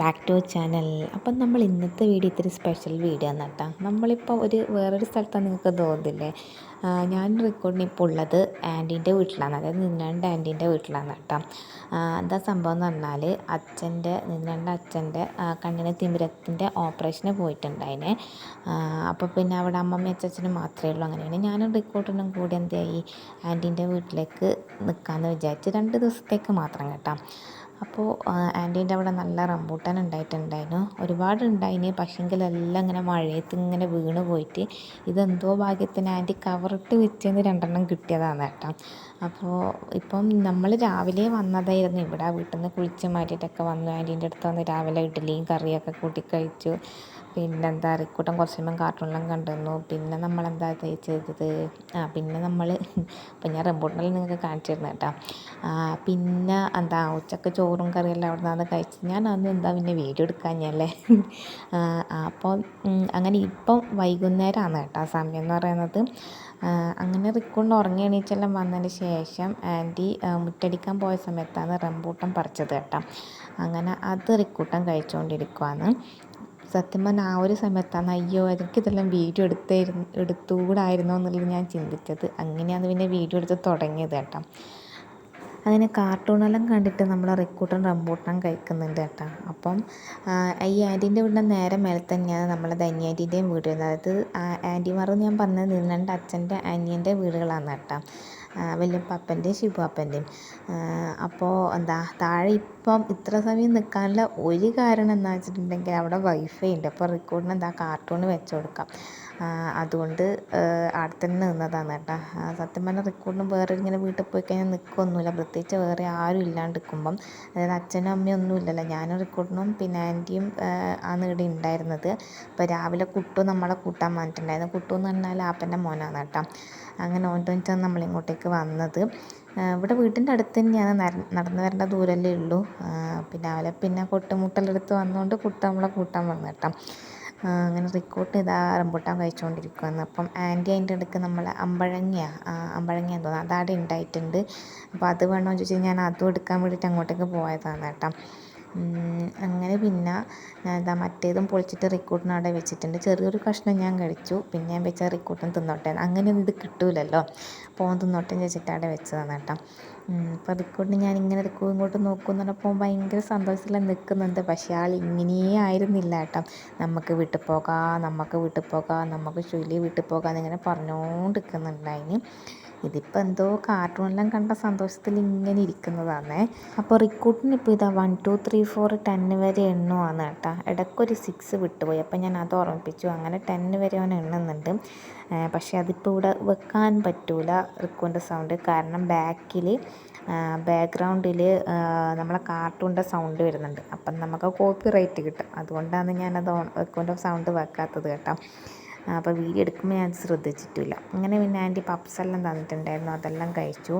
Back to channel. അപ്പം നമ്മൾ ഇന്നത്തെ വീഡിയോ ഇത്തിരി സ്പെഷ്യൽ വീഡിയോ ആണ് കേട്ടോ. നമ്മളിപ്പോൾ ഒരു വേറൊരു സ്ഥലത്താണ് നിങ്ങൾക്ക് തോന്നുന്നില്ലേ? ഞാൻ റെക്കോർഡിന് ഇപ്പോൾ ഉള്ളത് ആന്റീന്റെ വീട്ടിലാണ്. അതായത് നിന്നാണ്ട് ആന്റീന്റെ വീട്ടിലാണ് കേട്ടോ. എന്താ സംഭവം എന്ന് പറഞ്ഞാൽ അച്ഛന്റെ നിന്നാണ്ട് അച്ഛന്റെ കണ്ണിന് തിമിരത്തിന്റെ ഓപ്പറേഷന് പോയിട്ടുണ്ടായിനെ. അപ്പോൾ പിന്നെ അവിടെ അമ്മമ്മ അച്ഛനും മാത്രമേ ഉള്ളൂ അങ്ങനെയാണ്. ഞാനും റെക്കോർഡിനും കൂടി എന്തായി ആന്റീന്റെ വീട്ടിലേക്ക് നിൽക്കാമെന്ന് വിചാരിച്ച് രണ്ട് ദിവസത്തേക്ക് മാത്രം കേട്ടോ. അപ്പോൾ ആന്റീന്റെ അവിടെ നല്ല റംബൂട്ടാൻ ഉണ്ടായിട്ടുണ്ടായിരുന്നു. ഒരുപാട് ഉണ്ടായിന് പക്ഷെങ്കിൽ എല്ലാം ഇങ്ങനെ മഴയത്ത് ഇങ്ങനെ വീണ് പോയിട്ട് ഇതെന്തോ ഭാഗ്യത്തിന് ആന്റി കവറിട്ട് വെച്ചെന്ന് രണ്ടെണ്ണം കിട്ടിയതാണ് കേട്ടോ. അപ്പോൾ ഇപ്പം നമ്മൾ രാവിലെ വന്നതായിരുന്നു. ഇവിടെ വീട്ടിൽ നിന്ന് കുളിച്ച് മാറ്റിയിട്ടൊക്കെ വന്നു. ആന്റീന്റെ അടുത്ത് വന്ന് രാവിലെ ഇഡ്ഡലിയും കറിയൊക്കെ കൂട്ടി കഴിച്ചു. പിന്നെന്താ റിക്കൂട്ടം കുറച്ച് സമയം കാർട്ടൂണെല്ലാം കണ്ടിരുന്നു പിന്നെ നമ്മളെന്താ ചെയ്തത്? ആ പിന്നെ നമ്മൾ ഇപ്പം ഞാൻ റംബൂട്ടാനെല്ലാം നിങ്ങൾക്ക് കാണിച്ചിരുന്നു കേട്ടോ. പിന്നെ എന്താ ഉച്ചയ്ക്ക് ചോറും കറിയെല്ലാം അവിടെ നിന്നാണ് കഴിച്ചത് ഞാൻ അന്ന് എന്താ പിന്നെ വീഡിയോ എടുക്കാഞ്ഞല്ലേ അപ്പോൾ അങ്ങനെ ഇപ്പം വൈകുന്നേരമാണ് കേട്ടോ സമയം എന്ന് പറയുന്നത്. അങ്ങനെ റിക്കൊണ്ട് ഉറങ്ങി എണീച്ചെല്ലാം വന്നതിന് ശേഷം ആന്റി മുറ്റടിക്കാൻ പോയ സമയത്താണ് റംബൂട്ടൻ പറിച്ചത് കേട്ടോ. അങ്ങനെ അത് റിക്കൂട്ടൻ കഴിച്ചുകൊണ്ടിരിക്കുവാണ് സത്യം പറഞ്ഞാൽ ആ ഒരു സമയത്താണ് അയ്യോ എനിക്കിതെല്ലാം വീഡിയോ എടുത്തായിരുന്നു എടുത്തുകൂടായിരുന്നോ എന്നുള്ളത് ഞാൻ ചിന്തിച്ചത്. അങ്ങനെയാണ് പിന്നെ വീഡിയോ എടുത്ത് തുടങ്ങിയത് കേട്ടോ. അങ്ങനെ കാർട്ടൂണെല്ലാം കണ്ടിട്ട് നമ്മൾ റിക്കൂട്ടൻ റംബൂട്ടൻ കഴിക്കുന്നുണ്ട് കേട്ടോ. അപ്പം ഈ ആന്റീന്റെ വീടിന്റെ നേരെ മേലെ തന്നെയാണ് നമ്മളെ ധന്യാന്റീന്റെയും വീട് അതായത് ആന്റിമാർ ഞാൻ പറഞ്ഞത് നിന്നന്റെ അച്ഛന്റെ അനിയന്റെ വീടുകളാണ് കേട്ടോ. വല്യപ്പാപ്പന്റെയും ശിവപ്പാപ്പന്റെയും അപ്പോൾ എന്താ താഴെ ഇപ്പം ഇത്ര സമയം നിൽക്കാനുള്ള ഒരു കാരണം എന്താ വെച്ചിട്ടുണ്ടെങ്കിൽ അവിടെ വൈഫൈ ഉണ്ട്. അപ്പോൾ റെക്കോർഡിന് എന്താ കാർട്ടൂൺ വെച്ച് കൊടുക്കാം. അതുകൊണ്ട് അവിടെ തന്നെ നിന്നതാണ് കേട്ടോ. സത്യം പറഞ്ഞാൽ റെക്കോർഡിന് വേറെ ഇങ്ങനെ വീട്ടിൽ പോയി കഴിഞ്ഞാൽ നിൽക്കൊന്നുമില്ല പ്രത്യേകിച്ച് വേറെ ആരും ഇല്ലാണ്ട് നിൽക്കുമ്പം അതായത് അച്ഛനും അമ്മയും ഒന്നും ഇല്ലല്ലോ. ഞാനും റെക്കോർഡിനും പിന്നെ ആന്റിയും ആണ് ഇവിടെ ഉണ്ടായിരുന്നത്. അപ്പോൾ രാവിലെ കുട്ടു നമ്മളെ കൂട്ടാൻ വന്നിട്ടുണ്ടായിരുന്നു. കുട്ടു എന്ന് പറഞ്ഞാൽ ആപ്പന്റെ മോനാണ് കേട്ടോ. അങ്ങനെ ഓന്റെ വെച്ചാണ് നമ്മളിങ്ങോട്ടേക്ക് വന്നത്. ഇവിടെ വീട്ടിന്റെ അടുത്ത് തന്നെയാണ് നടന്നു വരേണ്ട ദൂരമല്ലേ ഉള്ളൂ. പിന്നെ അവരെ പിന്നെ കൊട്ടുമുട്ടലെടുത്ത് വന്നുകൊണ്ട് കുട്ട നമ്മളെ കൂട്ടാൻ വന്നു കേട്ടോ. ആ, അങ്ങനെ റിക്കോട്ട് ഇതാ റംബൂട്ടാൻ കഴിച്ചുകൊണ്ടിരിക്കുകയാണ് അപ്പം ആന്റി അതിന്റെ ഇടയ്ക്ക് നമ്മൾ അമ്പഴങ്ങയാണ് അമ്പഴങ്ങയാന്ന് തോന്നുന്നു അതവിടെ ഉണ്ടായിട്ടുണ്ട് അപ്പോൾ അത് വേണമെന്ന് ചോദിച്ചാൽ ഞാൻ അതും എടുക്കാൻ വേണ്ടിയിട്ട് അങ്ങോട്ടേക്ക് പോയതാണ് കേട്ടോ. അങ്ങനെ പിന്നെ ഇതാ മറ്റേതും പൊളിച്ചിട്ട് റിക്കൂട്ടിന് അവിടെ വെച്ചിട്ടുണ്ട്. ചെറിയൊരു കഷ്ണം ഞാൻ കഴിച്ചു. പിന്നെ ഞാൻ വെച്ച റിക്കൂട്ടൻ തിന്നോട്ടെ. അങ്ങനെയൊന്നും ഇത് കിട്ടൂലല്ലോ. അപ്പോൾ ഓൻ തിന്നോട്ടെ ചോദിച്ചിട്ട് അവിടെ വെച്ചതാണ് കേട്ടോ. അപ്പോൾ റിക്കൂട്ടിന് ഞാൻ ഇങ്ങനെ റിക്കൂ ഇങ്ങോട്ട് നോക്കുമെന്ന് പറഞ്ഞപ്പോൾ ഭയങ്കര സന്തോഷത്തിൽ നിൽക്കുന്നുണ്ട് പക്ഷേ ആൾ ഇങ്ങനെയേ ആയിരുന്നില്ല കേട്ടോ. നമുക്ക് വീട്ടിൽ പോകാം നമുക്ക് വീട്ടിൽ പോകാം നമുക്ക് ചുലി വീട്ടിൽ പോകാം എന്നിങ്ങനെ പറഞ്ഞുകൊണ്ടിരിക്കുന്നുണ്ടായിന്. ഇതിപ്പോൾ എന്തോ കാർട്ടൂണെല്ലാം കണ്ട സന്തോഷത്തിൽ ഇങ്ങനെ ഇരിക്കുന്നതാണേ അപ്പോൾ റിക്കൂട്ടിന് ഇപ്പോൾ ഇതാ one two three four ten വരെ എണ്ണുവാണ് കേട്ടോ. ഇടയ്ക്കൊരു സിക്സ് വിട്ടുപോയി. അപ്പോൾ ഞാൻ അത് ഓർമ്മിപ്പിച്ചു. അങ്ങനെ ടെൻ വരെ അവൻ എണ്ണുന്നുണ്ട്. പക്ഷേ അതിപ്പോൾ ഇവിടെ വെക്കാൻ പറ്റൂല റിക്കൂന്റെ സൗണ്ട് കാരണം ബാക്കിൽ ബാക്ക്ഗ്രൗണ്ടിൽ നമ്മളെ കാർട്ടൂണിന്റെ സൗണ്ട് വരുന്നുണ്ട്. അപ്പം നമുക്ക് കോപ്പി റൈറ്റ് കിട്ടും. അതുകൊണ്ടാണ് ഞാനത് റിക്കൂന്റെ സൗണ്ട് വെക്കാത്തത് കേട്ടോ. അപ്പോൾ വീഡിയോ എടുക്കുമ്പോൾ ഞാൻ ശ്രദ്ധിച്ചിട്ടില്ല. അങ്ങനെ പിന്നെ ആന്റി പപ്സെല്ലാം തന്നിട്ടുണ്ടായിരുന്നു. അതെല്ലാം കഴിച്ചു.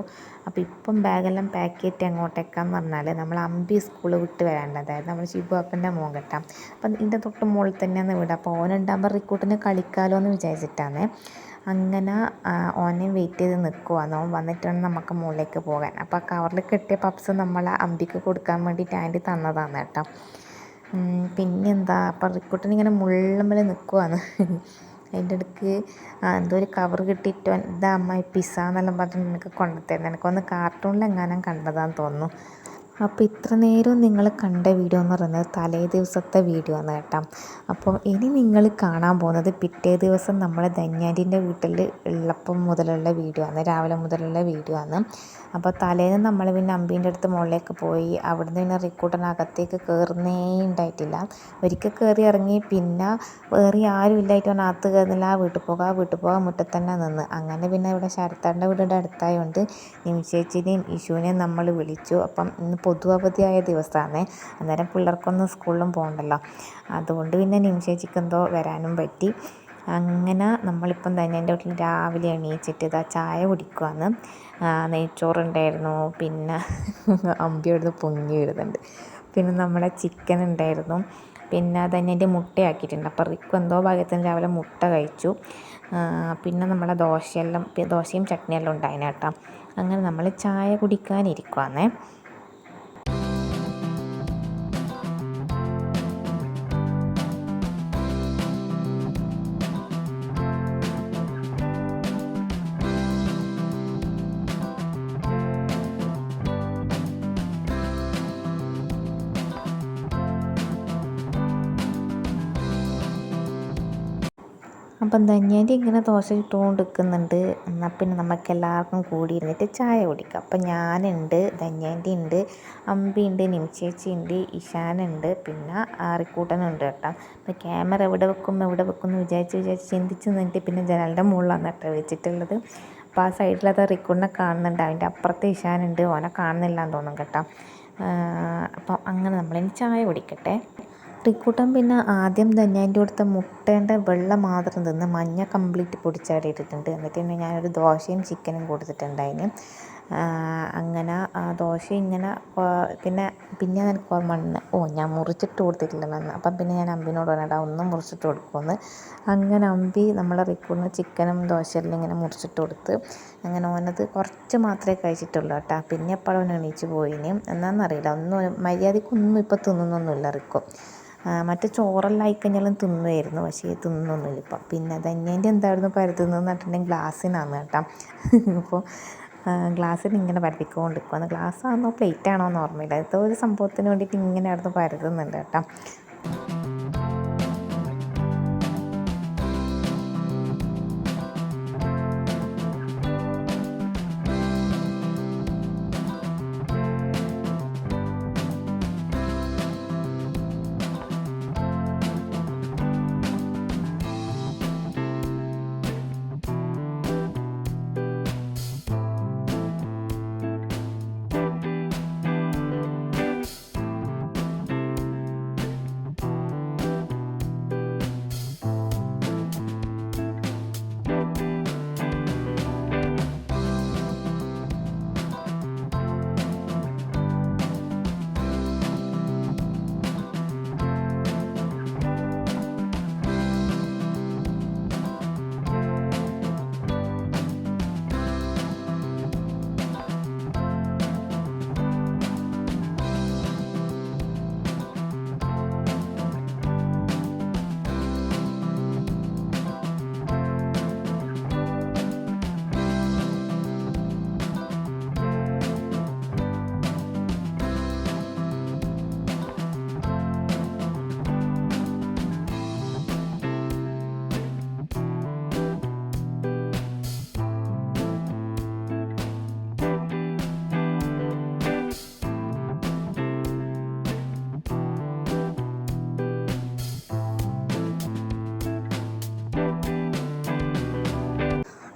അപ്പോൾ ഇപ്പം ബാഗെല്ലാം പാക്ക് ചെയ്തിട്ട് എങ്ങോട്ടേക്കാന്ന് പറഞ്ഞാൽ നമ്മൾ അമ്പി സ്കൂൾ വിട്ട് വരാണ്ട് അതായത് നമ്മൾ ഷിബു അപ്പന്റെ മോൻ കെട്ടാം അപ്പം ഇതിന്റെ തൊട്ട് മുകളിൽ തന്നെയാണ് വീട്. അപ്പോൾ ഓനുണ്ടാകുമ്പോൾ റിക്കൂട്ടിന് കളിക്കാമല്ലോ എന്ന് വിചാരിച്ചിട്ടാണ്. അങ്ങനെ ഓനെ വെയിറ്റ് ചെയ്ത് നിൽക്കുവാണ് ഓൻ വന്നിട്ട് വേണം നമുക്ക് മുകളിലേക്ക് പോകാൻ. അപ്പോൾ കവറിൽ കിട്ടിയ പപ്സ് നമ്മൾ അമ്പിക്ക് കൊടുക്കാൻ വേണ്ടിയിട്ട് ആന്റി തന്നതാണ് കേട്ടോ. പിന്നെന്താ? അപ്പം റിക്കൂട്ടൻ ഇങ്ങനെ മുള്ളമ്പൽ നിൽക്കുവാണ് അതിന്റെ ഇടയ്ക്ക് എന്തോ ഒരു കവർ കിട്ടിയിട്ട് ഇതാ അമ്മ പിസ്സ എന്നെല്ലാം പറഞ്ഞിട്ട് എനിക്ക് കൊണ്ടുതരുന്നത് എനിക്കൊന്ന് കാർട്ടൂണിൽ എങ്ങാനും കണ്ടതാന്ന് തോന്നുന്നു. അപ്പോൾ ഇത്ര നേരം നിങ്ങൾ കണ്ട വീഡിയോ എന്ന് പറയുന്നത് തലേ ദിവസത്തെ വീഡിയോ ആണ് കേട്ടോ. അപ്പോൾ ഇനി നിങ്ങൾ കാണാൻ പോകുന്നത് പിറ്റേ ദിവസം നമ്മൾ ധന്യാന്റെ വീട്ടിൽ ഉള്ളപ്പം മുതലുള്ള വീഡിയോ ആണ് രാവിലെ മുതലുള്ള വീഡിയോ ആണ്. അപ്പോൾ തലേന്ന് നമ്മൾ പിന്നെ അമ്പീന്റെ അടുത്ത് മുകളിലേക്ക് പോയി അവിടുന്ന് പിന്നെ റിക്കൂട്ടനകത്തേക്ക് കയറുന്നേ ഉണ്ടായിട്ടില്ല. ഒരിക്കൽ കയറി ഇറങ്ങി പിന്നെ വേറെ ആരും ഇല്ലായിട്ട് അവൻ അകത്ത് കയറുന്നില്ല ആ വീട്ടിൽ പോകാം ആ വീട്ടിൽ പോകാം മുറ്റത്ത് തന്നെ നിന്ന്. അങ്ങനെ പിന്നെ ഇവിടെ ശരത്താന്റെ വീടിന്റെ അടുത്തായതുകൊണ്ട് നിമിഷേച്ചിനെയും ഇഷുവിനെയും നമ്മൾ വിളിച്ചു. അപ്പം ഇന്ന് പൊതു അവധിയായ ദിവസമാണ്. അന്നേരം പിള്ളേർക്കൊന്നും സ്കൂളിലും പോകണ്ടല്ലോ. അതുകൊണ്ട് പിന്നെ നിമിഷേച്ചിക്ക് എന്തോ വരാനും പറ്റി. അങ്ങനെ നമ്മളിപ്പം തന്നെ എന്റെ വീട്ടിൽ രാവിലെ എണീച്ചിട്ട് ഇതാ ചായ കുടിക്കുവാണ്. നെയ്ച്ചോറുണ്ടായിരുന്നു. പിന്നെ അമ്പി അവിടുന്ന് പൊങ്ങി വരുന്നുണ്ട്. പിന്നെ നമ്മുടെ ചിക്കൻ ഉണ്ടായിരുന്നു. പിന്നെ തന്നെ എന്റെ മുട്ടയാക്കിയിട്ടുണ്ട്. അപ്പോൾ റിക്കു എന്തോ ഭാഗ്യത്തിന് രാവിലെ മുട്ട കഴിച്ചു. പിന്നെ നമ്മളെ ദോശയെല്ലാം ദോശയും ചട്നിയെല്ലാം ഉണ്ടായിരുന്നു കേട്ടോ. അങ്ങനെ നമ്മൾ ചായ കുടിക്കാനിരിക്കുവാന്നേ അപ്പം ധന്യേന്റെ ഇങ്ങനെ ദോശ ചുട്ടുകൊണ്ട് നിൽക്കുന്നുണ്ട് എന്നാൽ പിന്നെ നമുക്ക് എല്ലാവർക്കും കൂടി ഇരുന്നിട്ട് ചായ കുടിക്കാം. അപ്പം ഞാനുണ്ട് ധന്യേന്റെ ഉണ്ട് അമ്പിയുണ്ട് നിമിച്ചേച്ചി ഉണ്ട് ഇഷാനുണ്ട് പിന്നെ ആറിക്കൂട്ടനുണ്ട് കേട്ടോ. അപ്പം ക്യാമറ എവിടെ വെക്കും എവിടെ വെക്കും എന്ന് വിചാരിച്ച് വിചാരിച്ച് ചിന്തിച്ച് നിന്നിട്ട് പിന്നെ ജനലിന്റെ മുകളിലാണ് കേട്ടോ വെച്ചിട്ടുള്ളത്. അപ്പോൾ ആ സൈഡിലത് റിക്കൂണിനെ കാണുന്നുണ്ട്. അതിന്റെ അപ്പുറത്ത് ഇഷാനുണ്ട്. ഓനെ കാണുന്നില്ല എന്ന് തോന്നും കേട്ടോ. അപ്പം അങ്ങനെ നമ്മളിനി ചായ കുടിക്കട്ടെ. റിക്കൂട്ടൻ പിന്നെ ആദ്യം തന്നെ അതിന്റെ അടുത്ത മുട്ടേന്റെ വെള്ള മാത്രം തിന്ന് മഞ്ഞ കംപ്ലീറ്റ് പൊടിച്ചാടി ഇട്ടിട്ടുണ്ട് എന്നിട്ട് പിന്നെ ഞാനൊരു ദോശയും ചിക്കനും കൊടുത്തിട്ടുണ്ടായിന്. അങ്ങനെ ആ ദോശ ഇങ്ങനെ പിന്നെ പിന്നെ ഓർമ്മ ഉണ്ട് ഓ ഞാൻ മുറിച്ചിട്ട് കൊടുത്തിട്ടില്ലെന്ന് അപ്പം പിന്നെ ഞാൻ അമ്പിനോട് പറഞ്ഞിട്ട് ഒന്നും മുറിച്ചിട്ട് കൊടുക്കുമെന്ന് അങ്ങനെ അമ്പി നമ്മളെ റിക്കൂറിന് ചിക്കനും ദോശയെല്ലാം ഇങ്ങനെ മുറിച്ചിട്ട് കൊടുത്ത് അങ്ങനെ ഓനത് കുറച്ച് മാത്രമേ കഴിച്ചിട്ടുള്ളൂ കേട്ടോ. പിന്നെ എപ്പോഴും എണീച്ച് പോയിന്? എന്നാണെന്നറിയില്ല ഒന്നും മര്യാദക്കൊന്നും ഇപ്പോൾ തിന്നുന്നൊന്നുമില്ല റിക്കോ. മറ്റേ ചോറെല്ലാം ആയിക്കഴിഞ്ഞാലും തിന്നുമായിരുന്നു പക്ഷേ തിന്നൊന്നുമില്ല. ഇപ്പം പിന്നെ ധന്യേന്റെ എന്തായിരുന്നു പരത്തുന്നതെന്ന് പറഞ്ഞിട്ടുണ്ടെങ്കിൽ ഗ്ലാസ്സിനാണ് കേട്ടോ. അപ്പോൾ ഗ്ലാസ്സിൽ ഇങ്ങനെ പരത്തിക്കൊണ്ടിരിക്കുവാണ് ഗ്ലാസ് ഗ്ലാസ്സാണോ പ്ലേറ്റ് ആണോ എന്ന് ഓർമ്മയില്ല. അത് ഒരു സംഭവത്തിന് വേണ്ടിയിട്ട് ഇങ്ങനെ ആയിരുന്നു പരത്തുന്നുണ്ട് കേട്ടോ.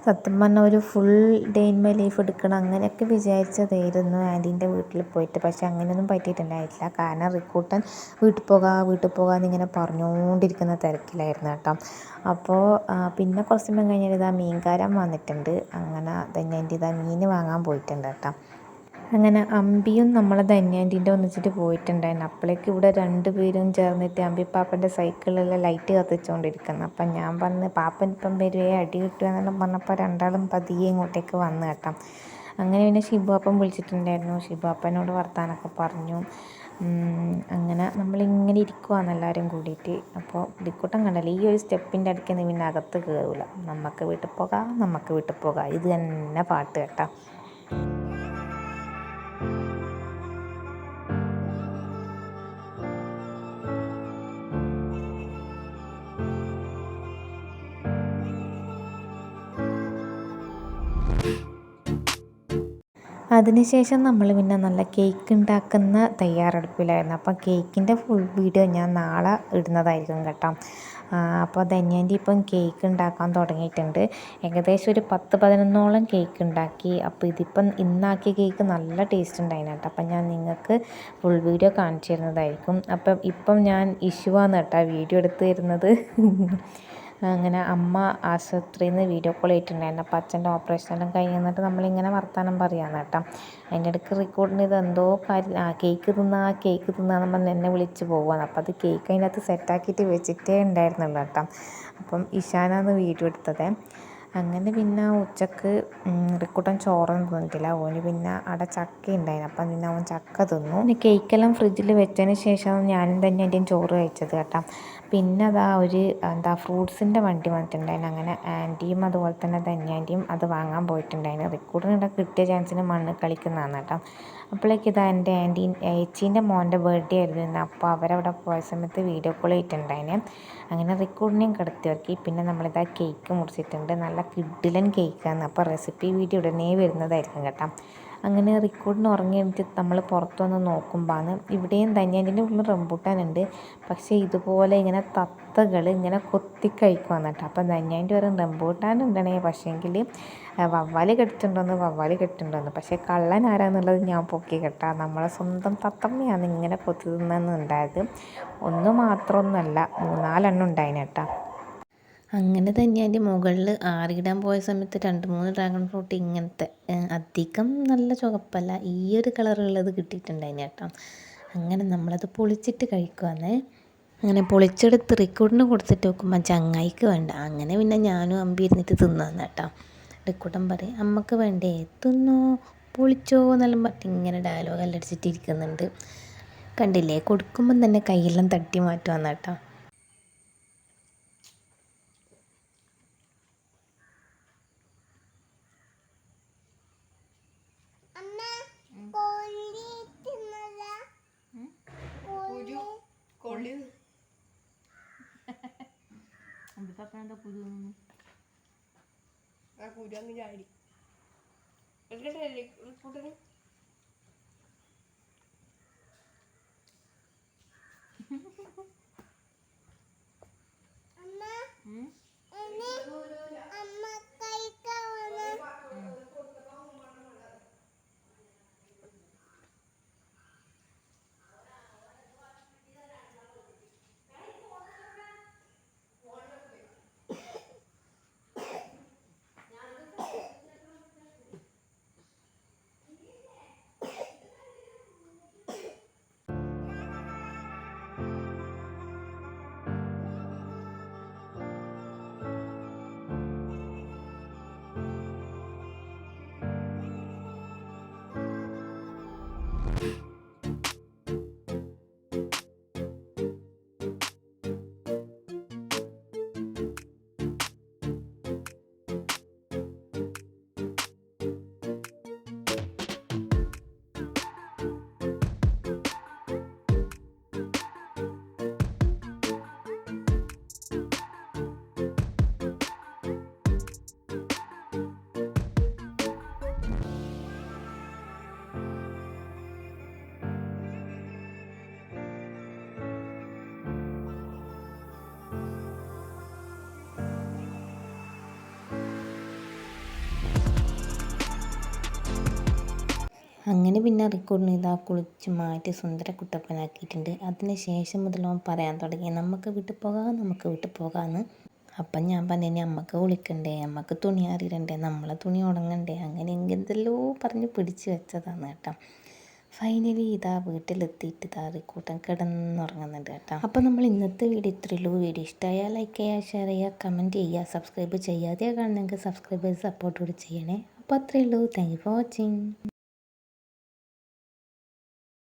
സത്യം പറഞ്ഞാൽ ഒരു full day in my life എടുക്കണം അങ്ങനെയൊക്കെ വിചാരിച്ചതായിരുന്നു ആന്റീന്റെ വീട്ടിൽ പോയിട്ട്. പക്ഷെ അങ്ങനെയൊന്നും പറ്റിയിട്ടുണ്ടായിട്ടില്ല. കാരണം റിക്കൂട്ടൻ വീട്ടിൽ പോകാം വീട്ടിൽ പോകാം എന്നിങ്ങനെ പറഞ്ഞുകൊണ്ടിരിക്കുന്ന തിരക്കിലായിരുന്നു കേട്ടോ. അപ്പോൾ പിന്നെ കുറച്ച് സമയം കഴിഞ്ഞിട്ട് ഇതാ മീൻകാരൻ വന്നിട്ടുണ്ട്. അങ്ങനെ തന്നെ ഇതാ മീൻ വാങ്ങാൻ പോയിട്ടുണ്ട് കേട്ടോ. അങ്ങനെ അമ്പിയും നമ്മളെ ധന്യാന്റീന്റെ ഒന്നിച്ചിട്ട് പോയിട്ടുണ്ടായിരുന്നു. അപ്പോഴേക്കും ഇവിടെ രണ്ട് പേരും ചേർന്നിട്ട് അമ്പി പാപ്പന്റെ സൈക്കിളിലെ ലൈറ്റ് കത്തിച്ചുകൊണ്ടിരിക്കുന്നു അപ്പം ഞാൻ വന്ന് പാപ്പൻ ഇപ്പം വരുവേ അടി കിട്ടുക എന്നെല്ലാം പറഞ്ഞപ്പോൾ രണ്ടാളും പതിയെ ഇങ്ങോട്ടേക്ക് വന്ന് കേട്ടോ. അങ്ങനെ പിന്നെ ഷിബുപ്പൻ വിളിച്ചിട്ടുണ്ടായിരുന്നു. ഷിബുപ്പനോട് വർത്താനൊക്കെ പറഞ്ഞു. അങ്ങനെ നമ്മളിങ്ങനെ ഇരിക്കുവാണ് എല്ലാവരും കൂടിയിട്ട്. അപ്പോൾ ഇടിക്കൂട്ടം കണ്ടല്ലോ ഈ ഒരു സ്റ്റെപ്പിന്റെ അടുക്കൽ നിന്ന് പിന്നെ അകത്ത് കയറില്ല നമുക്ക് വീട്ടിൽ പോകാം നമുക്ക് വീട്ടിൽ പോകാം. ഇത് തന്നെ പാട്ട് കേട്ടോ. അതിനുശേഷം നമ്മൾ പിന്നെ നല്ല കേക്ക് ഉണ്ടാക്കുന്ന തയ്യാറെടുപ്പിലായിരുന്നു. അപ്പം കേക്കിന്റെ ഫുൾ വീഡിയോ ഞാൻ നാളെ ഇടുന്നതായിരിക്കും കേട്ടോ. അപ്പോൾ ധന്യാന്റെ ഇപ്പം കേക്ക് ഉണ്ടാക്കാൻ തുടങ്ങിയിട്ടുണ്ട്. ഏകദേശം ഒരു പത്ത് പതിനൊന്നോളം കേക്ക് ഉണ്ടാക്കി. അപ്പോൾ ഇതിപ്പം ഇന്നാക്കിയ കേക്ക് നല്ല ടേസ്റ്റ് ഉണ്ടായിരുന്നു കേട്ടോ. അപ്പം ഞാൻ നിങ്ങൾക്ക് ഫുൾ വീഡിയോ കാണിച്ചു തരുന്നതായിരിക്കും. അപ്പം ഇപ്പം ഞാൻ ഇഷ്യൂ ആണ് കേട്ടോ വീഡിയോ എടുത്ത് തരുന്നത്. അങ്ങനെ അമ്മ ആശുപത്രിയിൽ നിന്ന് വീഡിയോ കോൾ ചെയ്തിട്ടുണ്ടായിരുന്നു അപ്പോൾ അച്ഛന്റെ ഓപ്പറേഷനെല്ലാം കഴിഞ്ഞ് നമ്മളിങ്ങനെ വർത്തമാനം പറയാമെന്ന് കേട്ടോ. അതിന്റെ ഇടയ്ക്ക് റെക്കോർഡ് ചെയ്ത് എന്തോ കാര്യം ആ കേക്ക് തിന്നാ കേക്ക് തിന്നാന്ന് പറഞ്ഞ് എന്നെ വിളിച്ച് പോവാണ്. അപ്പോൾ അത് കേക്ക് അതിന്റെ അകത്ത് സെറ്റാക്കിയിട്ട് വെച്ചിട്ടേ ഉണ്ടായിരുന്നുള്ളൂ കേട്ടോ. അപ്പം ഇഷാനാന്ന് വീഡിയോ എടുത്തത്. അങ്ങനെ പിന്നെ ഉച്ചയ്ക്ക് റിക്കുട്ടൻ ചോറൊന്നും തിന്നിട്ടില്ല. ഓന് പിന്നെ അവിടെ ചക്ക ഉണ്ടായിരുന്നു. അപ്പം പിന്നെ അവൻ ചക്ക തിന്നു. പിന്നെ കേക്കെല്ലാം ഫ്രിഡ്ജിൽ വെച്ചതിന് ശേഷം ഞാനും തന്നെ എന്റെയും ചോറ് കഴിച്ചത് കേട്ടോ. പിന്നെ അതാ ഒരു എന്താ ഫ്രൂട്ട്സിന്റെ വണ്ടി വന്നിട്ടുണ്ടായിരുന്നു. അങ്ങനെ ആന്റിയും അതുപോലെ തന്നെ ധന്യാന്റിയും അത് വാങ്ങാൻ പോയിട്ടുണ്ടായിരുന്നു. റിക്കൂട്ടിനിടെ കിട്ടിയ ചാൻസിന് മണ്ണ് കളിക്കുന്നതാണ് കേട്ടോ. അപ്പോഴേക്ക് ഇതാ എന്റെ ആന്റി ഏച്ചീന്റെ മോന്റെ ബർത്ത്ഡേ ആയിരുന്നു അപ്പോൾ അവരവിടെ പോയ സമയത്ത് വീഡിയോ കോൾ ചെയ്തിട്ടുണ്ടായിന്. അങ്ങനെ റിക്കൂഡിനെയും കിടത്തി ഇറക്കി പിന്നെ നമ്മളിതാ കേക്ക് മുറിച്ചിട്ടുണ്ട്. നല്ല കിഡിലൻ കേക്കാണ്. അപ്പോൾ റെസിപ്പി വീഡിയോ ഉടനെ വരുന്നതായിരിക്കും കേട്ടോ. അങ്ങനെ റിക്കോർഡിന് ഉറങ്ങി എണീറ്റ് നമ്മൾ പുറത്തു വന്ന് നോക്കുമ്പോഴാണ് ഇവിടെയും ധന്യാന്റെ ഉള്ളിൽ റംബൂട്ടാനുണ്ട്. പക്ഷേ ഇതുപോലെ ഇങ്ങനെ തത്തകൾ ഇങ്ങനെ കൊത്തി കഴിക്കുവാന്ന് കേട്ടോ. അപ്പം ധന്യാന്റെ പറയും റംബൂട്ടാൻ ഉണ്ടണേ. പക്ഷേങ്കിൽ വവ്വാൽ കെട്ടിട്ടുണ്ടോന്ന് വവ്വാൽ കെട്ടിട്ടുണ്ടോന്ന്. പക്ഷേ കള്ളൻ ആരാന്നുള്ളത് ഞാൻ പൊക്കി കേട്ടാ. നമ്മളെ സ്വന്തം തത്തമ്മയാണ് ഇങ്ങനെ കൊത്തി തിന്നുണ്ടായത് ഒന്ന് മാത്രമൊന്നുമല്ല മൂന്നാലെണ്ണം ഉണ്ടായിന് കേട്ടാ. അങ്ങനെ തന്നെ അതിന്റെ മുകളിൽ ആറിയിടാൻ പോയ സമയത്ത് രണ്ട് മൂന്ന് ഡ്രാഗൺ ഫ്രൂട്ട് ഇങ്ങനത്തെ അധികം നല്ല ചുവപ്പല്ല. ഈ ഒരു കളറുള്ളത് കിട്ടിയിട്ടുണ്ടായിന് കേട്ടോ. അങ്ങനെ നമ്മളത് പൊളിച്ചിട്ട് കഴിക്കുവാന്നേ. അങ്ങനെ പൊളിച്ചെടുത്ത് റിക്കൂട്ടിന് കൊടുത്തിട്ട് നോക്കുമ്പോൾ ചങ്ങായിക്ക് വേണ്ട. അങ്ങനെ പിന്നെ ഞാനും അമ്പി ഇരുന്നിട്ട് തിന്നാന്ന് കേട്ടോ. റിക്കൂട്ടൻ പറയും അമ്മയ്ക്ക് വേണ്ടേ തിന്നോ പൊളിച്ചോ എന്നെല്ലാം പറഞ്ഞിട്ട് ഇങ്ങനെ ഡയലോഗ് എല്ലാം കണ്ടില്ലേ? കൊടുക്കുമ്പം തന്നെ കയ്യെല്ലാം തട്ടി മാറ്റുവാന്ന് കേട്ടോ. ആ കുരു അങ്ങ് ചാടി. എടുക്കട്ടെ അങ്ങനെ പിന്നെ റിക്കോർഡിന് ഇതാ കുളിച്ച് മാറ്റി സുന്ദര കുട്ടപ്പനാക്കിയിട്ടുണ്ട്. അതിന് ശേഷം മുതൽ അവൻ പറയാൻ തുടങ്ങി നമുക്ക് വീട്ടിൽ പോകാം നമുക്ക് വീട്ടിൽ പോകാമെന്ന്. അപ്പം ഞാൻ പറഞ്ഞു അമ്മയ്ക്ക് കുളിക്കണ്ടേ അമ്മയ്ക്ക് തുണി അറിയണ്ടേ നമ്മളെ തുണി ഉണങ്ങണ്ടേ. അങ്ങനെ എന്തെല്ലോ പറഞ്ഞ് പിടിച്ച് വെച്ചതാണ് കേട്ടോ. ഫൈനലി ഇതാ വീട്ടിലെത്തിയിട്ട് ഇതാ റിക്കൂട്ടൻ കിടന്നുറങ്ങുന്നുണ്ട് കേട്ടോ. അപ്പോൾ നമ്മൾ ഇന്നത്തെ വീഡിയോ ഇത്രയുള്ളൂ വീഡിയോ ഇഷ്ടമായാൽ ലൈക്ക് ചെയ്യുക ഷെയർ ചെയ്യുക കമന്റ് ചെയ്യുക സബ്സ്ക്രൈബ് ചെയ്യാതെ കാണുന്നെങ്കിൽ സബ്സ്ക്രൈബ് സപ്പോർട്ട് കൂടി ചെയ്യണേ. അപ്പോൾ അത്രയേ ഉള്ളൂ. Thank you for watching